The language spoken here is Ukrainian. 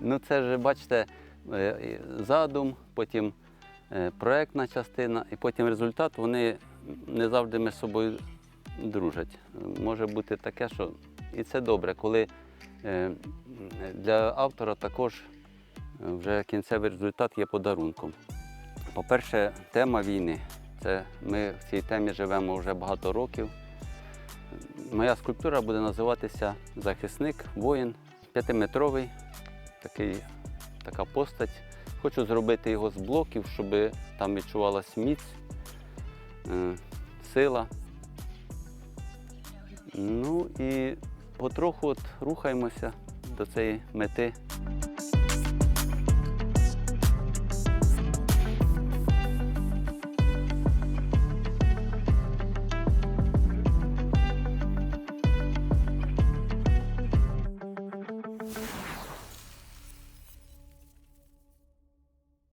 Ну це ж бачите, е, задум, потім е, проектна частина, і потім результат, вони не завжди між собою дружать. Може бути таке, що і це добре, коли е, для автора також вже кінцевий результат є подарунком. По-перше, тема війни. Це ми в цій темі живемо вже багато років. Моя скульптура буде називатися Захисник, воїн, п'ятиметровий, такий, така постать. Хочу зробити його з блоків, щоб там відчувалась міць, е, сила. Ну і потроху от рухаємося до цієї мети.